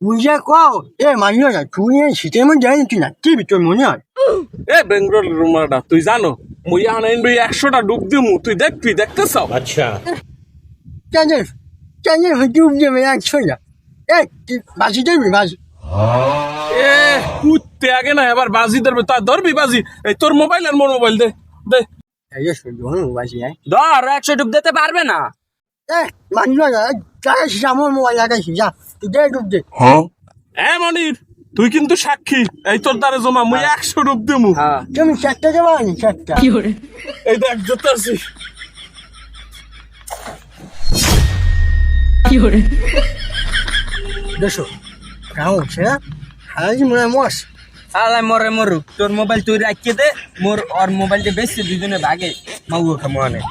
বুঝে কও এ মানিও না তুই এই শীতের মধ্যে জানি তুই না কি তোর মনে হয় এ বেঙ্গলোর রুমাটা তুই জানো মুই এখন এনবি একশোটা ডুব দিমু তুই দেখবি দেখতেছ अच्छा কেন কেন হয়তো যাবে একশো না এ তুই বাজি দেবি বাজি এ কুত্তে আগে না এবার বাজি ধরবে তা ধরবি বাজি এই তোর মোবাইল আর মোর মোবাইল দে দে এই যে শুধু হন বাজি হ্যাঁ ধর একশো ডুব দিতে পারবে না এ মানিও না লাগাইছিস আমার মোবাইল লাগাইছিস যা তুই দে ডুব দে এ মনির তুই কিন্তু সাক্ষী। এই তোর দ্বারে জমা মুই একশো ডুব দিমু। হ্যাঁ। তুমি চারটা দেবা নি চারটা। এই দেখ দেখো কেমন হচ্ছে মনে হয় মস আলাই মরে মরুক তোর মোবাইল তুই রাখিয়ে দে মোর ওর মোবাইলটা বেশি দুজনে ভাগে মাগু খামো অনেক